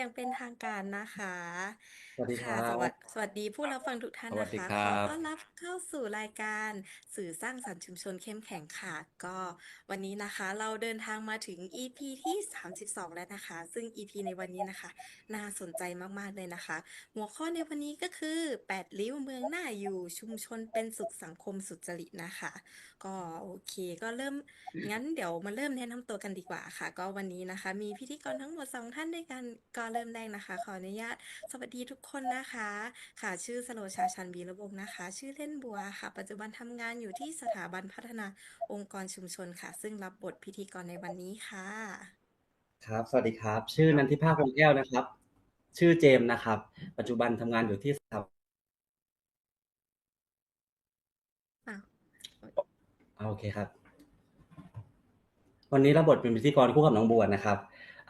อย่างเป็นทางการนะคะ วัสดีคค่ะ รัสวับ สสวัสดีผู้รับฟังทุกท่านนสวัสะดีคะ ครขัอต้อนบรับเข้าสู่รายการสื่อสร้างสรรค์ชุมชนเข้มแข็งค่ะ ก็วันนี้นะคะ เราเดินทางมาถึง EP ที่ 32 แล้วนะคะ ซึ่ง EP ในวันนี้นะคะ น่าสนใจมากๆเลยนะคะ หัวข้อในวันนี้ก็คือ 8 ริ้วเมืองน่าอยู่ชุมชนเป็นสุขสังคมสุจริตนะคะ ก็โอเคก็เริ่ม งั้นเดี๋ยวมาเริ่มแนะนำตัวกันดีกว่าค่ะ ก็วันนี้นะคะ มีพิธีกรทั้งหมด2ท่านด้วยกันก็เริ่มแรกนะคะ ขออนุญาตสวัสดีทุกคนนะคะ ค่ะชื่อสโรชาชันวีระวงศ์นะคะ ชื่อเล่นบัวค่ะ ปัจจุบันทำงานอยู่ที่สถาบันพัฒนาองค์กรชุมชนค่ะ ซึ่งรับบทพิธีกรในวันนี้ค่ะ ครับ สวัสดีครับ ชื่อนันทิภาควงแก้วนะครับ ชื่อเจมส์นะครับ ปัจจุบันทำงานอยู่ที่สถาอ้าวอ่าโอเคครับ วันนี้รับบทเป็นพิธีกรคู่กับน้องบัวนะครับ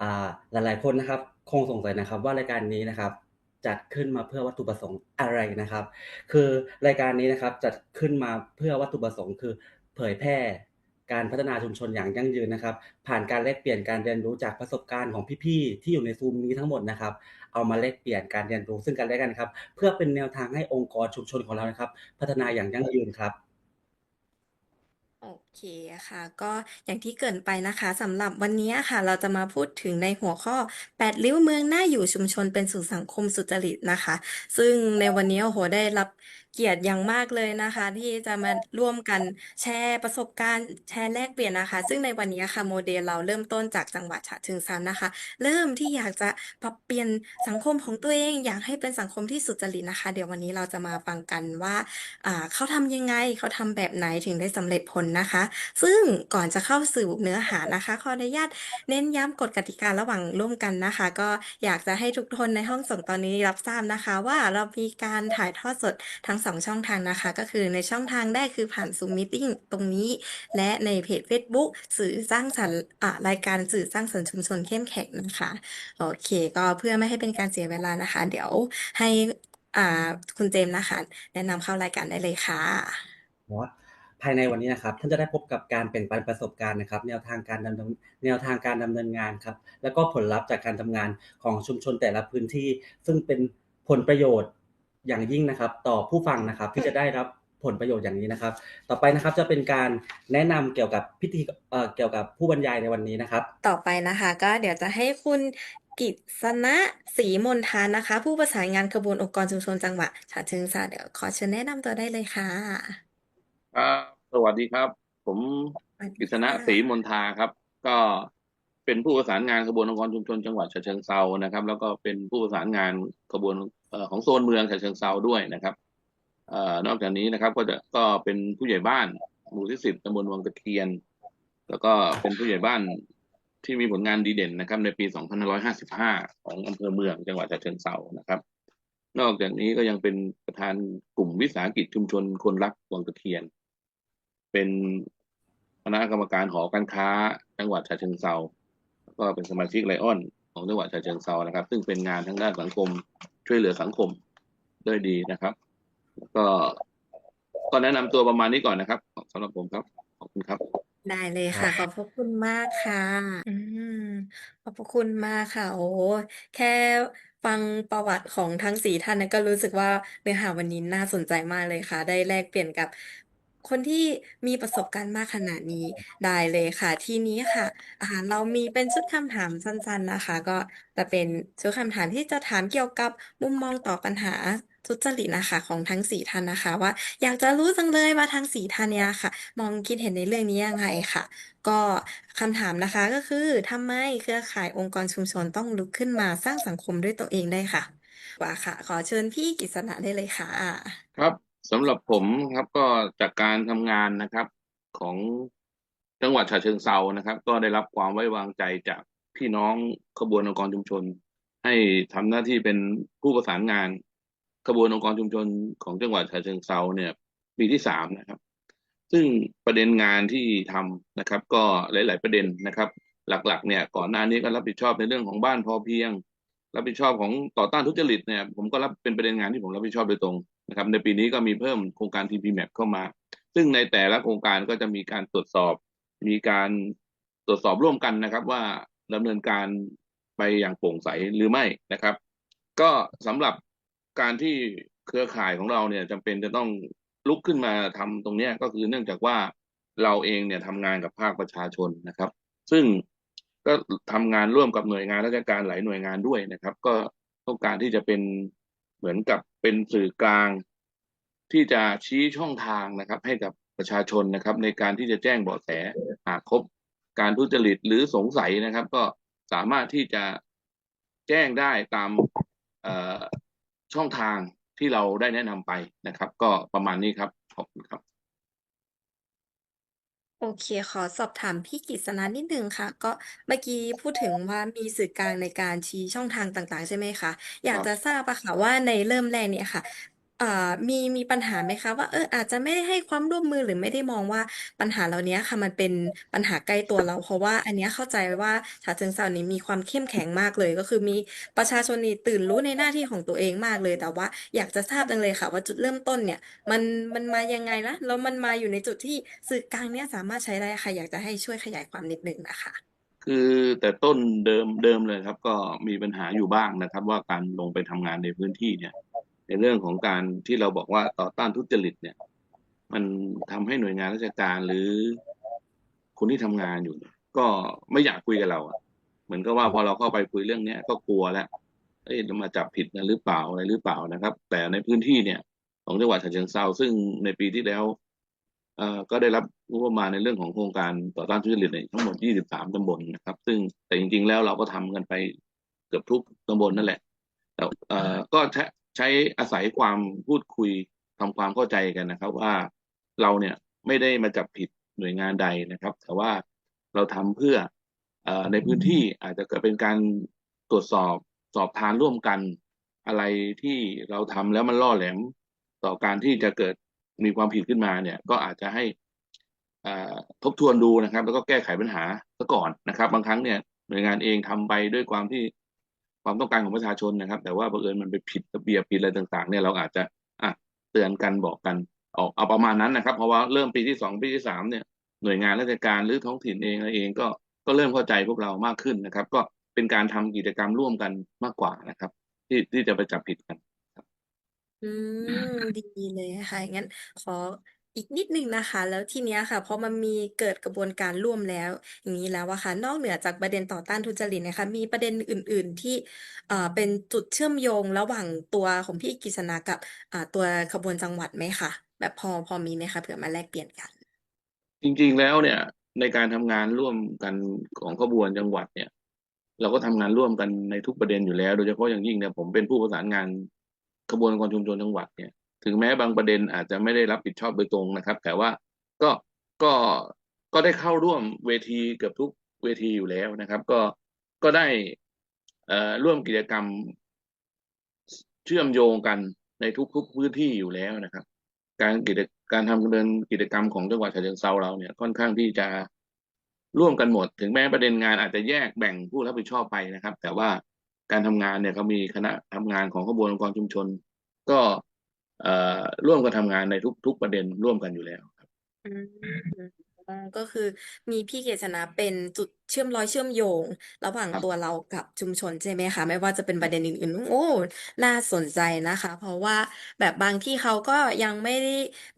อ่า หลายๆคนนะครับ คงสงสัยนะครับว่ารายการนี้นะครับ จัดขึ้นมาเพื่อวัตถุประสงค์อะไรนะครับ คือรายการนี้นะครับจัดขึ้นมาเพื่อวัตถุประสงค์ คือเผยแพร่การพัฒนาชุมชนอย่างยั่งยืนนะครับ ผ่านการแลกเปลี่ยนการเรียนรู้จากประสบการณ์ของพี่ๆที่อยู่ใน Zoom นี้ทั้งหมดนะครับ เอามาแลกเปลี่ยนการเรียนรู้ซึ่งกันและกันครับ เพื่อเป็นแนวทางให้องค์กรชุมชนของเรานะครับ พัฒนาอย่างยั่งยืนครับโอเคค่ะ ก็อย่างที่เกริ่นไปนะคะสำหรับวันนี้ค่ะ เราจะมาพูดถึงในหัวข้อ 8 ริ้วเมืองน่าอยู่ชุมชนเป็นสู่สังคมสุจริตนะคะ ซึ่งในวันนี้โอ้โฮได้รับเกียรติอย่างมากเลยนะคะ ที่จะมาร่วมกันแชร์ประสบการณ์แชร์แลกเปลี่ยนนะคะ ซึ่งในวันนี้ค่ะโมเดลเราเริ่มต้นจากจังหวัดฉะเชิงเทรานะคะ เริ่มที่อยากจะปรับเปลี่ยนสังคมของตัวเอง อยากให้เป็นสังคมที่สุจริตนะคะ เดี๋ยววันนี้เราจะมาฟังกันว่าอ่าเขาทำยังไงเขาทำแบบไหนถึงได้สำเร็จผลนะคะซึ่งก่อนจะเข้าสู่เนื้อหานะคะ ขออนุญาตเน้นย้ำกฎกติการะหว่างร่วมกันนะคะ ก็อยากจะให้ทุกคนในห้องส่งตอนนี้รับทราบนะคะ ว่าเรามีการถ่ายทอดสดทั้ง2ช่องทางนะคะ ก็คือในช่องทางแรกคือผ่าน Zoom Meeting ตรงนี้ และในเพจเฟซบุ๊กสื่อสร้างสรรค์รายการสื่อสร้างสรรค์ชุมชนเข้มแข็งนะคะโอเค ก็เพื่อไม่ให้เป็นการเสียเวลานะคะ เดี๋ยวให้คุณเจมส์นะคะ แนะนำเข้ารายการได้เลยค่ะ ภายในวันนี้นะครับ ท่านจะได้พบกับการแบ่งปันประสบการณ์นะครับ แนวทางการดำเนินแนวทางการดำเนินงานครับ แล้วก็ผลลัพธ์จากการทำงานของชุมชนแต่ละพื้นที่ ซึ่งเป็นผลประโยชน์อย่างยิ่งนะครับ ต่อผู้ฟังนะครับที่จะได้รับผลประโยชน์อย่างนี้นะครับ ต่อไปนะครับจะเป็นการแนะนำเกี่ยวกับพิธีเกี่ยวกับผู้บรรยายในวันนี้นะครับ ต่อไปนะคะ ก็เดี๋ยวจะให้คุณกฤษณะศรีมนทานะคะ ผู้ประสานงานขบวนองค์กรชุมชนจังหวัดฉะเชิงเทราเดี๋ยวขอเชิญแนะนำตัวได้เลยค่ะ ครับ สวัสดีครับ ผมสวัสกดีฤษณะค่ะศรีมนทาครับ ก็เป็นผู้ประสานงานขบวนองค์กรชุมชนจังหวัดฉะเชิงเทรานะครับ แล้วก็เป็นผู้ประสานงานขบวนเอ่อของโซนเมืองฉะเชิงเทราด้วยนะครับเอ่อนอกจากนี้นะครับ ก็จะก็เป็นผู้ใหญ่บ้านหมู่ที่10ตำบลวังตะเคียน แล้วก็เป็นผู้ใหญ่บ้านที่มีผลงานดีเด่นนะครับ ในปี 2555 ของอำเภอเมืองจังหวัดฉะเชิงเทรานะครับ นอกจากนี้ก็ยังเป็นประธานกลุ่มวิสาหกิจชุมชนคนรักวังตะเคียน เป็นคณะกรรมการหอการค้า จังหวัดฉะเชิงเทราแล้วก็เป็นสมาชิกไลออนของจังหวัดฉะเชิงเทรานะครับ ซึ่งเป็นงานทางด้านสังคมช่วยเหลือสังคมด้วยดีนะครับ แล้วก็ก็แนะนำตัวประมาณนี้ก่อนนะครับสำหรับผมครับ ขอบคุณครับ ได้เลยคค่ะรับขอบพระคุณมากค่ะ อืมขอบพระคุณมากค่ะ โอ้โฮแค่ฟังประวัติของทั้ง4ท่านเนี่ยก็รู้สึกว่าเนื้อหาวันนี้น่าสนใจมากเลยค่ะ ได้แลกเปลี่ยนกับ คนที่มีประสบการณ์มากขนาดนี้ได้เลยค่ะ ทีนี้ค่ะอ่าเรามีเป็นชุดคำถามสั้นๆนะคะ ก็จะเป็นชุดคำถามที่จะถามเกี่ยวกับมุมมองต่อปัญหาทุจริตนะคะ ของทั้ง4ท่านนะคะ ว่าอยากจะรู้จังเลยว่าทั้ง4ท่านเนี่ยค่ะ มองคิดเห็นในเรื่องนี้ยังไงค่ะ ก็คำถามนะคะก็คือทำไมเครือข่ายองค์กรชุมชนต้องลุกขึ้นมาสร้างสังคมด้วยตัวเองได้ค่ะว่าค่ะ ขอเชิญพี่กฤษณะได้เลยค่ะ ครับ สำหรับผมครับก็จากการทำงานนะครับของจังหวัดฉะเชิงเทรานะครับ ก็ได้รับความไว้วางใจจากพี่น้องขบวนองค์กรชุมชน ให้ทำหน้าที่เป็นผู้ประสานงานขบวนองค์กรชุมชนของจังหวัดฉะเชิงเทราเนี่ยปีที่สามนะครับ ซึ่งประเด็นงานที่ทำนะครับ ก็หลาย ๆ ประเด็นนะครับ หลัก ๆ เนี่ยก่อนหน้านี้ก็รับผิดชอบในเรื่องของบ้านพอเพียง รับผิดชอบของต่อต้านทุจริตเนี่ยผมก็รับเป็นประเด็นงานที่ผมรับผิดชอบโดยตรง นะครับในปีนี้ก็มีเพิ่มโครงการ TPMAP เข้ามา ซึ่งในแต่ละโครงการก็จะมีการตรวจสอบ มีการตรวจสอบร่วมกันนะครับ ว่าดำเนินการไปอย่างโปร่งใสหรือไม่นะครับ ก็สำหรับการที่เครือข่ายของเราเนี่ยจำเป็นจะต้องลุกขึ้นมาทำตรงนี้ก็คือเนื่องจากว่าเราเองเนี่ยทำงานกับภาคประชาชนนะครับ ซึ่งก็ทำงานร่วมกับหน่วยงานราชการหลายหน่วยงานด้วยนะครับ ก็ต้องการที่จะเป็นเหมือนกับ เป็นสื่อกลางที่จะชี้ช่องทางนะครับ ให้กับประชาชนนะครับ ในการที่จะแจ้งเบาะแสหากพบการทุจริตหรือสงสัยนะครับ ก็สามารถที่จะแจ้งได้ตามช่องทางที่เราได้แนะนำไปนะครับ ก็ประมาณนี้ครับ ขอบคุณครับ โอเค ขอสอบถามพี่กฤษณะนิดนึงค่ะ ก็เมื่อกี้พูดถึงว่ามีสื่อกลางในการชี้ช่องทางต่าง ๆ ใช่ไหมคะอยากรับ จะทราบอะค่ะว่าในเริ่มแรกเนี่ยค่ะ อ่อมีมีปัญหาไหมคะว่าเอออาจจะไม่ได้ให้ความร่วมมือหรือไม่ได้มองว่าปัญหาเหล่านี้ค่ะมันเป็นปัญหาใกล้ตัวเรา เพราะว่าอันเนี้ยเข้าใจว่าฉะเชิงเทรานี้มีความเข้มแข็งมากเลย ก็คือมีประชาชนนี่ตื่นรู้ในหน้าที่ของตัวเองมากเลย แต่ว่าอยากจะทราบจังเลยค่ะ ว่าจุดเริ่มต้นเนี่ย มันมันมายังไงนะแล้วมันมาอยู่ในจุดที่สื่อกลางเนี่ยสามารถใช้ได้ค่ะ อยากจะให้ช่วยขยายความนิดนึงนะคะคือแต่ต้นเดิมเดิมเลยครับ ก็มีปัญหาอยู่บ้างนะครับ ว่าการลงไปทำงานในพื้นที่เนี่ย ในเรื่องของการที่เราบอกว่าต่อต้านทุจริตเนี่ย มันทำให้หน่วยงานราชการหรือคนที่ทำงานอยู่ก็ไม่อยากคุยกับเราอะเหมือนกับว่าพอเราเข้าไปคุยเรื่องเนี้ยก็กลัวแล้วเอ้ยเรามาจับผิดกันหรือเปล่าอะไรหรือเปล่านะครับ แต่ในพื้นที่เนี่ย ของจังหวัดฉะเชิงเทราซึ่งในปีที่แล้วเอ่อก็ได้รับงบประมาณในเรื่องของโครงการต่อต้านทุจริตในทั้งหมด 23 ตำบลนะครับ ซึ่งแต่จริงๆแล้วเราก็ทำกันไปเกือบทุกตำบลนั่นแหละแต่เอ่อก็ ใช้อาศัยความพูดคุยทำความเข้าใจกันนะครับ ว่าเราเนี่ยไม่ได้มาจับผิดหน่วยงานใดนะครับ แต่ว่าเราทำเพื่ออในพื้นที่อาจจะเกิดเป็นการตรวจสอบสอบทานร่วมกัน อะไรที่เราทำแล้วมันล่อแหลม ต่อการที่จะเกิดมีความผิดขึ้นมาเนี่ย ก็อาจจะให้ทบทวนดูนะครับ แล้วก็แก้ไขปัญหาซะก่อนนะครับ บางครั้งเนี่ยหน่วยงานเองทำไปด้วยความที่ ความต้องการของประชาชนนะครับ แต่ว่าบังเอิญมันไปผิดระเบียบผิดอะไรต่าง ๆ เนี่ยเราอาจจะอะเตือนกันบอกกันออกเอาประมาณนั้นนะครับ เพราะว่าเริ่มปีที่สองปีที่สามเนี่ยหน่วยงานราชการหรือท้องถิ่นเองอะไรเองก็ก็เริ่มเข้าใจพวกเรามากขึ้นนะครับ ก็เป็นการทำกิจกรรมร่วมกันมากกว่านะครับ ที่ที่จะไปจับผิดกัน อืมดีเลยค่ะงั้นขอ อีกนิดนึงนะคะ แล้วทีเนี้ยค่ะ พอมันมีเกิดกระบวนการร่วมแล้ว อย่างนี้แล้วอะค่ะ นอกเหนือจากประเด็นต่อต้านทุจริตนะคะ มีประเด็นอื่น ๆ ที่เอ่อเป็นจุดเชื่อมโยงระหว่างตัวของพี่กฤษณะกับอ่าตัวขบวนจังหวัดไหมคะแบบพอพอมีไหมคะเผื่อมาแลกเปลี่ยนกัน จริงๆแล้วเนี่ย ในการทำงานร่วมกันของขบวนจังหวัดเนี่ย เราก็ทำงานร่วมกันในทุกประเด็นอยู่แล้ว โดยเฉพาะอย่างยิ่งเนี่ยผมเป็นผู้ประสานงานขบวนการชุมชนจังหวัดเนี่ย ถึงแม้บางประเด็นอาจจะไม่ได้รับผิดชอบโดยตรงนะครับ แต่ว่าก็ก็ก็ได้เข้าร่วมเวทีเกือบทุกเวทีอยู่แล้วนะครับ ก็ก็ได้เอ่อร่วมกิจกรรมเชื่อมโยงกันในทุกๆพื้นที่อยู่แล้วนะครับ การกิจการทำเดินกิจกรรมของจังหวัดฉะเชิงเทราเราเนี่ยค่อนข้างที่จะร่วมกันหมด ถึงแม้ประเด็นงานอาจจะแยกแบ่งผู้รับผิดชอบไปนะครับ แต่ว่าการทำงานเนี่ยเขามีคณะทำงานของขบวนองค์กรชุมชน ก็ ร่วมกันทำงานในทุกๆประเด็นร่วมกันอยู่แล้วครับอืมอ๋อก็คือมีพี่เกษณะเป็นจุดเชื่อมร้อยเชื่อมโยง ระหว่างครับตัวเรากับชุมชนใช่ไหมคะ ไม่ว่าจะเป็นประเด็นอื่นๆโอ้น่าสนใจนะคะ เพราะว่าแบบบางที่เขาก็ยังไม่ได้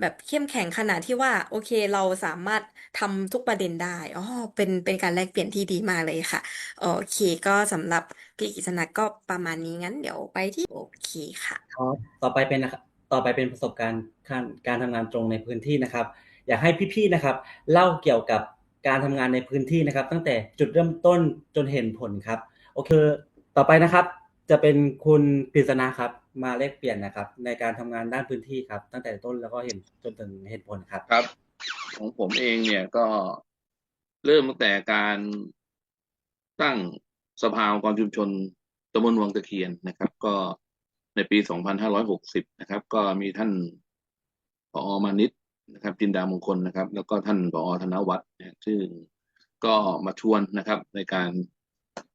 แบบเข้มแข็งขนาดที่ว่า โอเคเราสามารถทำทุกประเด็นได้อ๋อเป็นเป็นการแลกเปลี่ยนที่ดีมากเลยค่ะ โอเค ก็สำหรับพี่กฤษณะก็ประมาณนี้งั้น เดี๋ยวไปที่โอเคค่ะครับต่อไปเป็นนะครับ ต่อไปเป็นประสบการณ์การการทำงานตรงในพื้นที่นะครับ อยากให้พี่ๆนะครับ เล่าเกี่ยวกับการทำงานในพื้นที่นะครับ ตั้งแต่จุดเริ่มต้นจนเห็นผลครับโอเคต่อไปนะครับ จะเป็นคุณกฤษณะครับ มาแลกเปลี่ยนนะครับ ในการทำงานด้านพื้นที่ครับ ตั้งแต่ต้นแล้วก็เห็นจนถึงเห็นผลครับครับ ของผมเองเนี่ยก็เริ่มตั้งแต่การตั้งสภาองค์กรชุมชนตำบลวังตะเคียนนะครับ ก็ ในปี 2560 นะครับ ก็มีท่านผอมานิตนะครับ จินดามงคลนะครับ แล้วก็ท่านผอธนวัฒน์นะซึ่งก็มาชวนนะครับ ในการ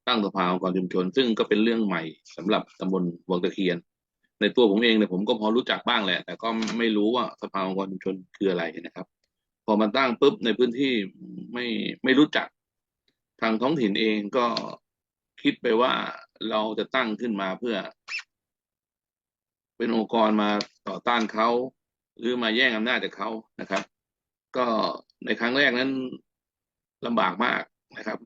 ตั้งสภาองค์กรชุมชน ซึ่งก็เป็นเรื่องใหม่สำหรับตำบลวังตะเคียน ในตัวผมเองเนี่ยผมก็พอรู้จักบ้างแหละ แต่ก็ไม่รู้ว่าสภาองค์กรชุมชนคืออะไรนะครับ พอมาตั้งปุ๊บในพื้นที่ไม่ไม่รู้จัก ทางท้องถิ่นเองก็คิดไปว่าเราจะตั้งขึ้นมาเพื่อ เป็นองค์กรมาต่อต้านเขา หรือมาแย่งอำนาจจากเขานะครับ ก็ในครั้งแรกนั้นลำบากมากนะครับ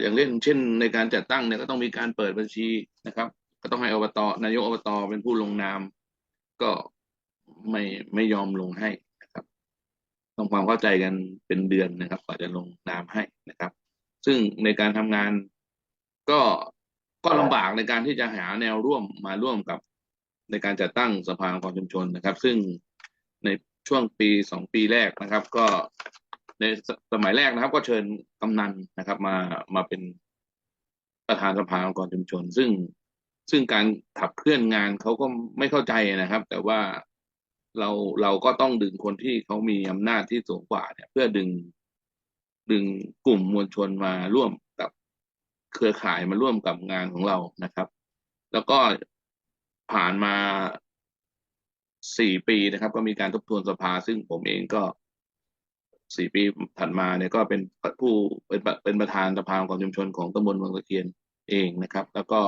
อย่างเล่นเช่นในการจัดตั้งเนี่ยก็ต้องมีการเปิดบัญชีนะครับ ก็ต้องให้อบตนายกอบตเป็นผู้ลงนาม ก็ไม่ไม่ยอมลงให้นะครับต้องความเข้าใจกันเป็นเดือนนะครับกว่าจะลงนามให้นะครับ ซึ่งในการทำงานก็ก็ลำบากในการที่จะหาแนวร่วมมาร่วมกับ ในการจัดตั้งสภาองค์กรชุมชนนะครับ ซึ่งในช่วงปีสองปีแรกนะครับ ก็ในสมัยแรกนะครับ ก็เชิญกำนันนะครับ มามาเป็นประธานสภาองค์กรชุมชน ซึ่งซึ่งการขับเคลื่อนงานเขาก็ไม่เข้าใจนะครับ แต่ว่าเราเราก็ต้องดึงคนที่เขามีอำนาจที่สูงกว่าเนี่ย เพื่อดึงดึงกลุ่มมวลชนมาร่วมกับเครือข่ายมาร่วมกับงานของเรานะครับ แล้วก็ ผ่านมาสี่ปีนะครับ ก็มีการทบทวนสภา ซึ่งผมเองก็สี่ปีถัดมาเนี่ยก็เป็นผู้เป็นเป็นประธานสภาองค์กรชุมชนของตำบลวังตะเคียนเองนะครับ แล้วก็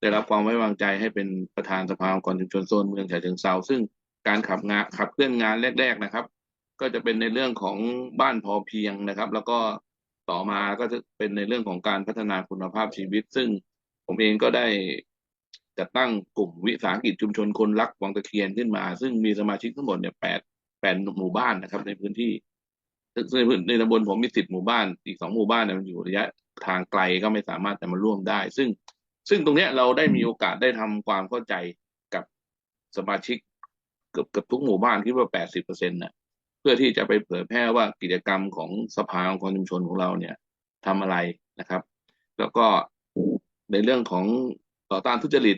ได้รับความไว้วางใจให้เป็นประธานสภาองค์กรชุมชนโซนเมืองฉะเชิงเทราซึ่งการขับงานขับเคลื่อนงานแรก ๆนะครับ ก็จะเป็นในเรื่องของบ้านพอเพียงนะครับ แล้วก็ต่อมาก็จะเป็นในเรื่องของการพัฒนาคุณภาพชีวิต ซึ่งผมเองก็ได้ จัดตั้งกลุ่มวิสาหกิจชุมชนคนรักวังตะเคียนขึ้นมา ซึ่งมีสมาชิกทั้งหมดเนี่ยแปดแปดหมู่บ้านนะครับ ในพื้นที่ในพื้นในตำบลผมมีสิบหมู่บ้านอีกสองหมู่บ้านเนี่ยมันอยู่ระยะทางไกลก็ไม่สามารถจะมาร่วมได้ ซึ่งซึ่งตรงเนี้ยเราได้มีโอกาสได้ทำความเข้าใจกับสมาชิกเกือบเกือบทุกหมู่บ้านคิดว่าแปดสิบเปอร์เซ็นต์น่ะเพื่อที่จะไปเผยแพร่ว่ากิจกรรมของสภาองค์กรชุมชนของเราเนี่ยทำอะไรนะครับ แล้วก็ในเรื่องของ ต่อต้านทุจริต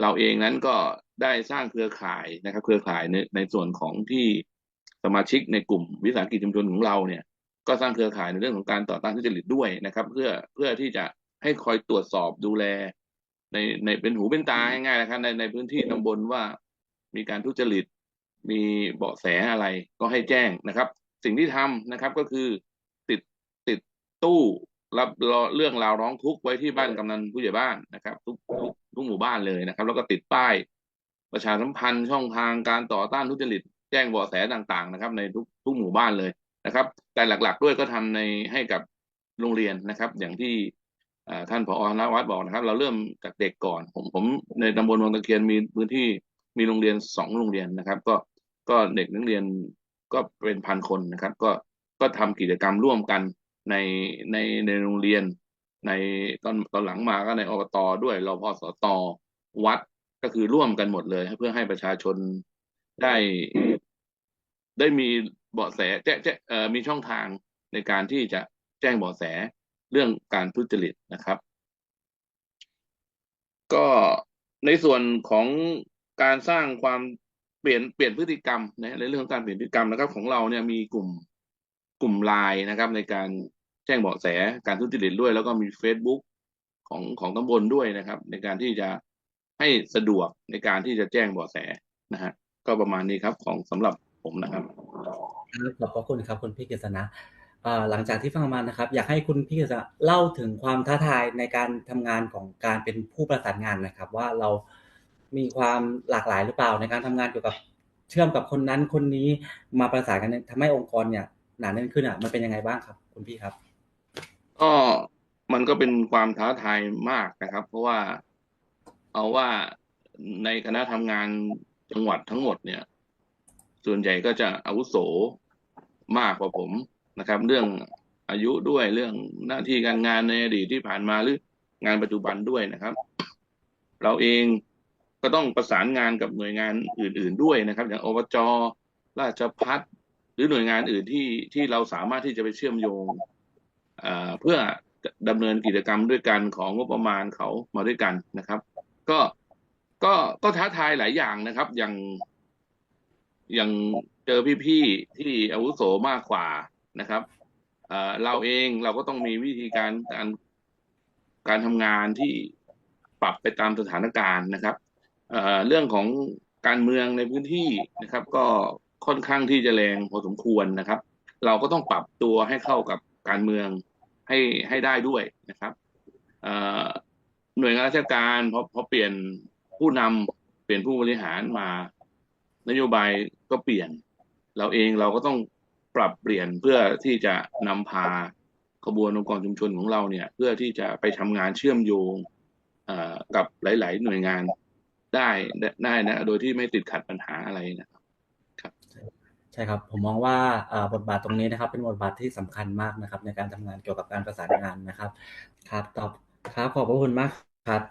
เราเองนั้นก็ได้สร้างเครือข่ายนะครับ เครือข่ายในในส่วนของที่สมาชิกในกลุ่มวิสาหกิจชุมชนของเราเนี่ย ก็สร้างเครือข่ายในเรื่องของการต่อต้านทุจริตด้วยนะครับ เพื่อเพื่อที่จะให้คอยตรวจสอบดูแล ในในเป็นหูเป็นตาง่ายๆนะครับในในพื้นที่ตำบลว่ามีการทุจริตมีเบาะแสอะไรก็ให้แจ้งนะครับ สิ่งที่ทำนะครับก็คือติดติดตู้ รับเรื่องราวร้องทุกข์ไว้ที่บ้านกำนันผู้ใหญ่บ้านนะครับ ทุกทุกทุกหมู่บ้านเลยนะครับ แล้วก็ติดป้าย ประชาสัมพันธ์ช่องทางการต่อต้านทุจริตแจ้งเบาะแสต่างๆ นะครับ ในทุกทุกหมู่บ้านเลยนะครับ แต่หลักๆด้วยก็ทำในให้กับโรงเรียนนะครับ อย่างที่ท่านผอนวัฒน์บอกนะครับ เราเริ่มจากเด็กก่อน ผมผมในตำบลวังตะเคียนมีพื้นที่มีโรงเรียนสองโรงเรียนนะครับ ก็ก็เด็กนักเรียนก็เป็นพันคนนะครับ ก็ก็ทำกิจกรรมร่วมกัน ในในในโรงเรียน ในตอนตอนหลังมาก็ในอบตด้วยรพสตวัดก็คือร่วมกันหมดเลย เพื่อให้ประชาชนได้ได้มีเบาะแสแจ้แจ้เอ่อมีช่องทางในการที่จะแจ้งเบาะแสเรื่องการทุจริตนะครับ ก็ในส่วนของการสร้างความเปลี่ยนเปลี่ยนพฤติกรรมนะในเรื่องของการเปลี่ยนพฤติกรรมนะครับ ของเราเนี่ยมีกลุ่ม กลุ่มไลน์นะครับ ในการแจ้งเบาะแสการทุจริตด้วย แล้วก็มี Facebook ของของตำบลด้วยนะครับ ในการที่จะให้สะดวกในการที่จะแจ้งเบาะแสนะฮะก็ประมาณนี้ครับของสำหรับผมนะครับครับขอบพระคุณครับคุณพี่กฤษณะหลังจากที่ฟังมานะครับ อยากให้คุณพี่กฤษณะเล่าถึงความท้าทายในการทำงานของการเป็นผู้ประสานงานนะครับ ว่าเรามีความหลากหลายหรือเปล่าในการทำงานเกี่ยวกับเชื่อมกับคนนั้นคนนี้มาประสานกันทำให้องค์กรเนี่ย หนาแน่นขึ้นอะมันเป็นยังไงบ้างครับ คุณพี่ครับก็มันก็เป็นความท้าทายมากนะครับ เพราะว่าเอาว่าในคณะทำงานจังหวัดทั้งหมดเนี่ย ส่วนใหญ่ก็จะอาวุโสมากกว่าผมนะครับ เรื่องอายุด้วยเรื่องหน้าที่การงานในอดีตที่ผ่านมาหรืองานปัจจุบันด้วยนะครับ เราเองก็ต้องประสานงานกับหน่วยงานอื่น ๆด้วยนะครับ อย่างอบจราชพัฒ หรือหน่วยงานอื่นที่ที่เราสามารถที่จะไปเชื่อมโยงเพื่อดำเนินกิจกรรมด้วยกันของงบประมาณเขามาด้วยกันนะครับ ก็ก็ก็ท้าทายหลายอย่างนะครับ อย่างอย่างเจอพี่ๆที่อาวุโสมากกว่านะครับเราเองเราก็ต้องมีวิธีการการการทำงานที่ปรับไปตามสถานการณ์นะครับเรื่องของการเมืองในพื้นที่นะครับ ก็ ค่อนข้างที่จะแรงพอสมควรนะครับ เราก็ต้องปรับตัวให้เข้ากับการเมืองให้ให้ได้ด้วยนะครับหน่วยงานราชการพอพอเปลี่ยนผู้นำเปลี่ยนผู้บริหารมานโยบายก็เปลี่ยน เราเองเราก็ต้องปรับเปลี่ยนเพื่อที่จะนำพาขบวนองค์กรชุมชนของเราเนี่ย เพื่อที่จะไปทำงานเชื่อมโยงกับหลาย ๆ หน่วยงานได้ได้นะโดยที่ไม่ติดขัดปัญหาอะไรนะครับ ใช่ครับ ผมมองว่าบทบาทตรงนี้นะครับ เป็นบทบาทที่สำคัญมากนะครับ ในการทำงานเกี่ยวกับการประสานงานนะครับ ครับตอบครับขอบพระคุณมากครับ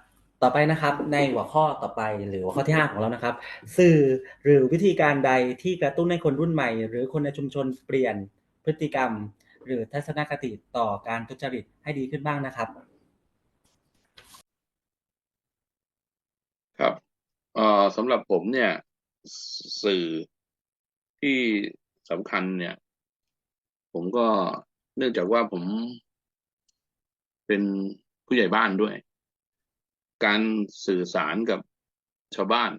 ต่อไปนะครับในหัวข้อต่อไปหรือหัวข้อที่ห้าของเรานะครับ สื่อหรือวิธีการใดที่กระตุ้นให้คนรุ่นใหม่ หรือคนในชุมชนเปลี่ยนพฤติกรรม หรือทัศนคติต่อการทุจริตให้ดีขึ้นบ้างนะครับ ครับเอ่อสำหรับผมเนี่ยสื่อ ที่สำคัญเนี่ย ผมก็เนื่องจากว่าผมเป็นผู้ใหญ่บ้านด้วย การสื่อสารกับชาวบ้าน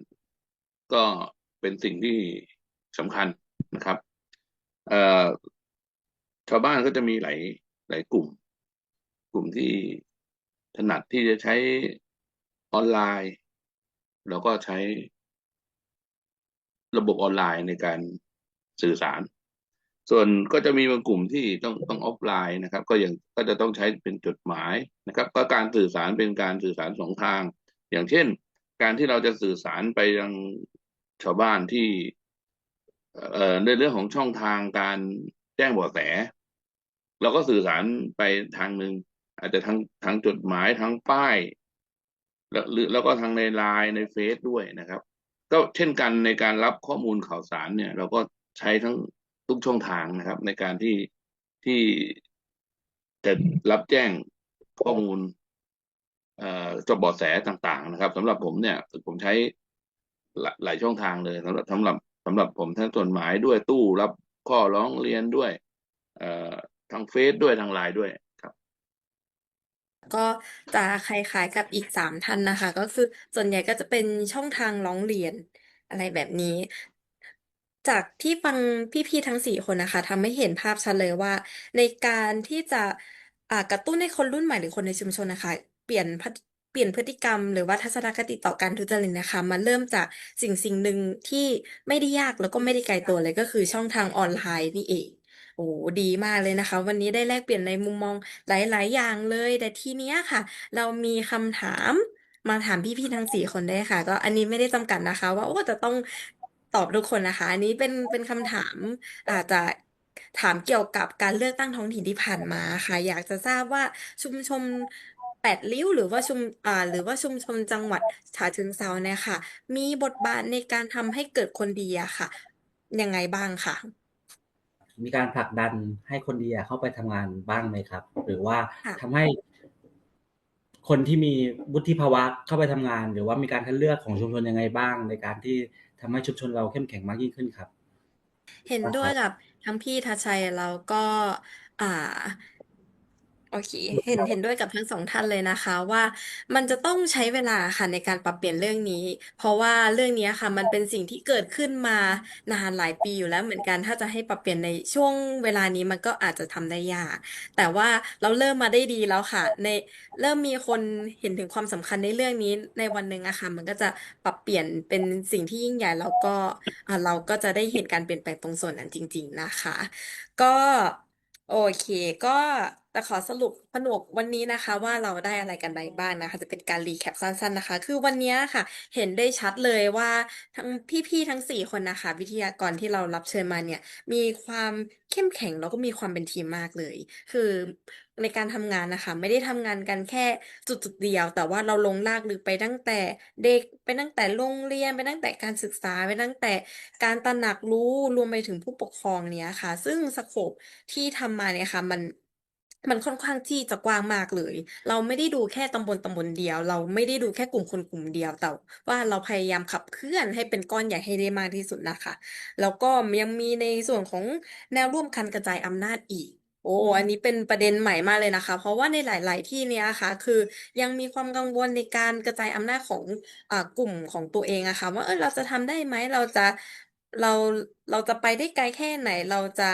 ก็เป็นสิ่งที่สำคัญนะครับเอ่อชาวบ้านก็จะมีหลายหลายกลุ่ม กลุ่มที่ถนัดที่จะใช้ออนไลน์ แล้วก็ใช้ระบบออนไลน์ในการ สื่อสาร ส่วนก็จะมีบางกลุ่มที่ต้องต้องออฟไลน์นะครับ ก็ยังก็จะต้องใช้เป็นจดหมายนะครับ ก็การสื่อสารเป็นการสื่อสารสองทาง อย่างเช่น การที่เราจะสื่อสารไปยังชาวบ้านที่เอ่อในเรื่องของช่องทางการแจ้งเบาะแสเราก็สื่อสารไปทางหนึ่งอาจจะทางทางจดหมายทางป้าย แล้วหรือแล้วก็ทางในไลน์ในเฟซด้วยนะครับ ก็เช่นกันในการรับข้อมูลข่าวสารเนี่ย เราก็ ใช้ทั้งทุกช่องทางนะครับ ในการที่ที่จะรับแจ้งข้อมูลเอ่อจบเบาะแสต่างๆ นะครับสำหรับผมเนี่ย ผมใช้หลายหลายช่องทางเลยสำหรับสำหรับสำหรับผมทั้งจดหมายด้วยตู้รับข้อร้องเรียนด้วยเอ่อทางเฟซด้วยทางไลน์ด้วยครับก็จะคล้ายๆกับอีกสามท่านนะคะ ก็คือส่วนใหญ่ก็จะเป็นช่องทางร้องเรียนอะไรแบบนี้ จากที่ฟังพี่ ๆ ทั้งสี่คนนะคะทำให้เห็นภาพชัดเลยว่า ในการที่จะอ่ากระตุ้นให้คนรุ่นใหม่หรือคนในชุมชนนะคะ เปลี่ยนพฤติเปลี่ยนพฤติกรรมหรือว่าทัศนคติต่อการทุจริตนะคะมันเริ่มจากสิ่งสิ่งหนึ่งที่ไม่ได้ยากแล้วก็ไม่ได้ไกลตัวเลยก็คือช่องทางออนไลน์นี่เอง โอ้ดีมากเลยนะคะ วันนี้ได้แลกเปลี่ยนในมุมมองหลาย ๆ อย่างเลย แต่ทีเนี้ยค่ะ เรามีคำถามมาถามพี่ ๆ ทั้งสี่คนได้ค่ะ ก็อันนี้ไม่ได้จำกัดนะคะ ว่าโอ้จะต้อง ตอบทุกคนนะคะ อันนี้เป็นเป็นคำถามอาจจะถามเกี่ยวกับการเลือกตั้งท้องถิ่นที่ผ่านมาค่ะ อยากจะทราบว่าชุมชนแปดริ้วหรือว่าชุมอ่าหรือว่าชุมชนจังหวัดฉะเชิงเทราเนี่ยค่ะ มีบทบาทในการทำให้เกิดคนดีอะค่ะยังไงบ้างค่ะ มีการผลักดันให้คนดีอะเข้าไปทำงานบ้างไหมครับ หรือว่าค่ะ ทำให้ คนที่มีวุฒิภาวะเข้าไปทำงาน หรือว่ามีการคัดเลือกของชุมชนยังไงบ้าง ในการที่ทำให้ชุมชนเราเข้มแข็งมากยิ่งขึ้นครับ เห็นด้วยกับทั้งพี่ทัชชัยแล้วก็อ่า โอเค เห็นเห็นด้วยกับทั้งสองท่านเลยนะคะ ว่ามันจะต้องใช้เวลาค่ะในการปรับเปลี่ยนเรื่องนี้ เพราะว่าเรื่องนี้ค่ะ มันเป็นสิ่งที่เกิดขึ้นมานานหลายปีอยู่แล้วเหมือนกัน ถ้าจะให้ปรับเปลี่ยนในช่วงเวลานี้มันก็อาจจะทำได้ยาก แต่ว่าเราเริ่มมาได้ดีแล้วค่ะ ในเริ่มมีคนเห็นถึงความสำคัญในเรื่องนี้ในวันหนึ่งอะค่ะ มันก็จะปรับเปลี่ยนเป็นสิ่งที่ยิ่งใหญ่แล้วก็อ่าเราก็จะได้เห็นการเปลี่ยนแปลงตรงส่วนนั้นจริง ๆนะคะ ก็โอเคก็ แต่ขอสรุปผนวกวันนี้นะคะว่าเราได้อะไรกันไปบ้างนะคะ จะเป็นการรีแคปสั้นๆนะคะ คือวันนี้ค่ะ เห็นได้ชัดเลยว่าทั้งพี่ๆทั้งสี่คนนะคะ วิทยากรที่เรารับเชิญมาเนี่ย มีความเข้มแข็งแล้วก็มีความเป็นทีมมากเลย คือในการทำงานนะคะ ไม่ได้ทำงานกันแค่จุดๆเดียว แต่ว่าเราลงรากลึกไปตั้งแต่เด็กไปตั้งแต่โรงเรียนไปตั้งแต่การศึกษาไปตั้งแต่การตระหนักรู้รวมไปถึงผู้ปกครองเนี่ยค่ะ ซึ่งสโคปที่ทำมาเนี่ยค่ะมัน มันค่อนข้างที่จะกว้างมากเลย เราไม่ได้ดูแค่ตำบลตำบลเดียว เราไม่ได้ดูแค่กลุ่มคนกลุ่มเดียว แต่ว่าเราพยายามขับเคลื่อนให้เป็นก้อนใหญ่ให้ได้มากที่สุดนะคะ แล้วก็ยังมีในส่วนของแนวร่วมการกระจายอำนาจอีก โอ้อันนี้เป็นประเด็นใหม่มากเลยนะคะ เพราะว่าในหลาย ๆ ที่เนี่ยค่ะ คือยังมีความกังวลในการกระจายอำนาจของอ่ากลุ่มของตัวเองอะค่ะว่าเออเราจะทำได้ไหมเราจะเราเราจะไปได้ไกลแค่ไหน เราจะ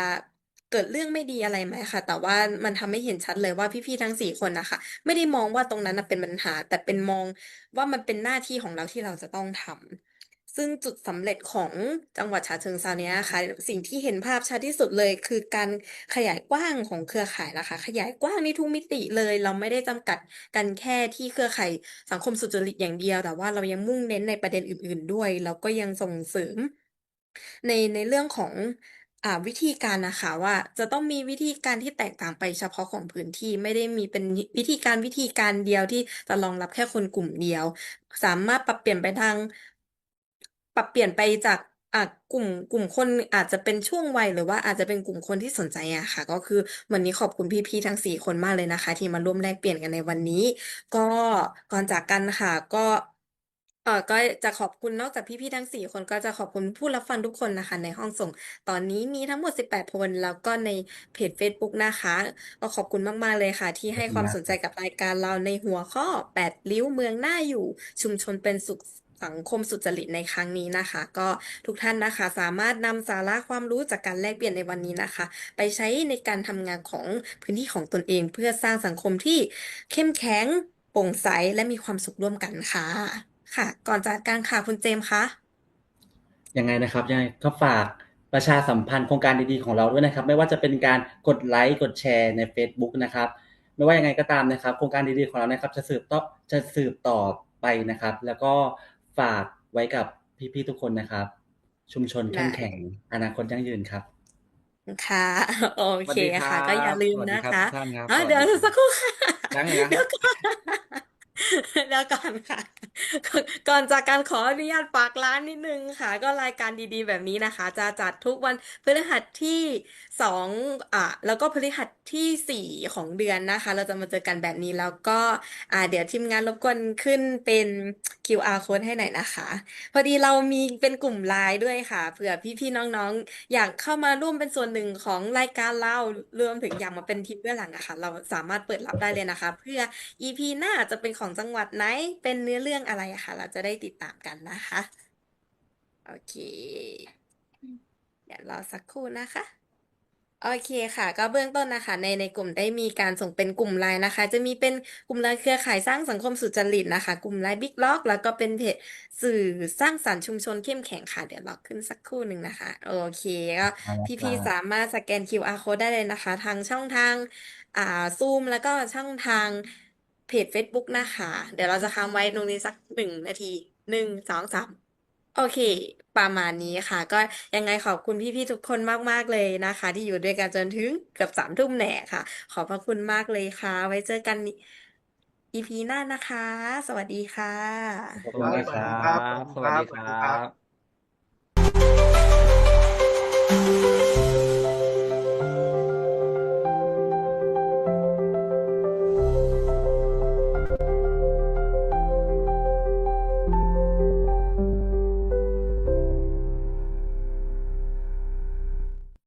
เกิดเรื่องไม่ดีอะไรไหมค่ะ แต่ว่ามันทำให้เห็นชัดเลยว่าพี่ ๆ ทั้งสี่คนนะคะไม่ได้มองว่าตรงนั้นน่ะเป็นปัญหา แต่เป็นมองว่ามันเป็นหน้าที่ของเราที่เราจะต้องทำ ซึ่งจุดสำเร็จของจังหวัดฉะเชิงเทราเนี้ยค่ะ สิ่งที่เห็นภาพชัดที่สุดเลย คือการขยายกว้างของเครือข่ายนะคะ ขยายกว้างในทุกมิติเลย เราไม่ได้จำกัดกันแค่ที่เครือข่ายสังคมสุจริตอย่างเดียว แต่ว่าเรายังมุ่งเน้นในประเด็นอื่น ๆ ด้วย แล้วก็ยังส่งเสริมในในเรื่องของ อ่า วิธีการนะคะว่า จะต้องมีวิธีการที่แตกต่างไปเฉพาะของพื้นที่ ไม่ได้มีเป็นวิวิธีการวิธีการเดียวที่จะรองรับแค่คนกลุ่มเดียว สามารถปรับเปลี่ยนไปทาง ปรับเปลี่ยนไปจากอ่ากลุ่มกลุ่มคนอาจจะเป็นช่วงวัยหรือว่าอาจจะเป็นกลุ่มคนที่สนใจอะค่ะ ก็คือวันนี้ขอบคุณพี่ๆทั้งสี่คนมากเลยนะคะ ที่มาร่วมแลกเปลี่ยนกันในวันนี้ ก็ก่อนจากกันค่ะก็ เอ่อก็จะขอบคุณนอกจากพี่ๆทั้งสี่คนก็จะขอบคุณผู้รับฟังทุกคนนะคะ ในห้องส่ง ตอนนี้มีทั้งหมด 18 คนแล้วก็ในเพจเฟซบุ๊กนะคะก็ขอบคุณมากๆเลยค่ะ ที่ขอบให้คุณความสนใจกับรายการเราในหัวข้อ 8 ริ้วเมืองน่าอยู่ ชุมชนเป็นสุขสังคมสุจริตในครั้งนี้นะคะ ก็ทุกท่านนะคะ สามารถนำสาระความรู้จากการแลกเปลี่ยนในวันนี้นะคะ ไปใช้ในการทำงานของพื้นที่ของตนเอง เพื่อสร้างสังคมที่เข้มแข็งโปร่งใสและมีความสุขร่วมกันค่ะ ค่ะ ก่อนจากกันค่ะคุณเจมส์คะยังไงนะครับยังไงก็ฝากประชาสัมพันธ์โครงการดีๆของเราด้วยนะครับ ไม่ว่าจะเป็นการกดไลค์กดแชร์ในเฟซบุ๊กนะครับ ไม่ว่ายังไงก็ตามนะครับ โครงการดีๆของเรานะครับ จะสืบต่อจะสืบต่อไปนะครับ แล้วก็ฝากไว้กับพี่ๆทุกคนนะครับ ชุมชนเข้มได้แข็งอนาคตยั่งยืนครับค่ะโอสวัเคสดีครัค่ะ ก็อย่าบลืมสวัสดีนะครับคะทุกท่านครับอะสวัสเดี๋ยวดีครับสักครู่ค่ะยังอีกนะเดี๋ยวก่อน เดี๋ยวก่อนค่ะ ก่อนจากการขออนุญาตฝากร้านนิดนึงค่ะ ก็รายการดีๆ แบบนี้นะคะ จะจัดทุกวันพฤหัสที่สองอะแล้วก็พฤหัสที่สี่ของเดือนนะคะ เราจะมาเจอกันแบบนี้แล้วก็อ่าเดี๋ยวทีมงานรบกวนขึ้นเป็น QR code ให้หน่อยนะคะ พอดีเรามีเป็นกลุ่มไลน์ด้วยค่ะเผื่อพี่ๆน้องๆ อยากเข้ามาร่วมเป็นส่วนหนึ่งของรายการเรารวมถึงอยากมาเป็นทีมเบื้องหลังอะค่ะเราสามารถเปิดรับได้เลยนะคะ เพื่อ EP หน้าจะเป็นของจังหวัดไหน เป็นเนื้อเรื่องอะไรอะค่ะเราจะได้ติดตามกันนะคะ โอเค เดี๋ยวรอสักครู่นะคะ โอเคค่ะ ก็เบื้องต้นนะคะ ในในกลุ่มได้มีการส่งเป็นกลุ่มไลน์นะคะ จะมีเป็นกลุ่มไลน์เครือข่ายสร้างสังคมสุจริตนะคะ กลุ่มไลน์บิ๊กล็อกแล้วก็เป็นเพจสื่อสร้างสรรค์ชุมชนเข้มแข็งค่ะ เดี๋ยวรอขึ้นสักครู่หนึ่งนะคะ โอเคก็เอาละคพี่รับๆสามารถสแกน QR code ได้เลยนะคะ ทางช่องทางอ่าซูมแล้วก็ช่องทาง เพจ Facebook นะคะ เดี๋ยวเราจะค้างไว้ตรงนี้สักหนึ่งนาทีหนึ่งสองสามโอเค ประมาณนี้ค่ะ ก็ยังไงขอบคุณพี่ๆทุกคนมากๆเลยนะคะ ที่อยู่ด้วยกันจนถึงเกือบสามทุ่มแหน่ค่ะ ขอบพระคุณมากเลยค่ะ ไว้เจอกัน EP หน้านะคะ สวัสดีค่ะ ขอบคุณครับ สวัสดีครับ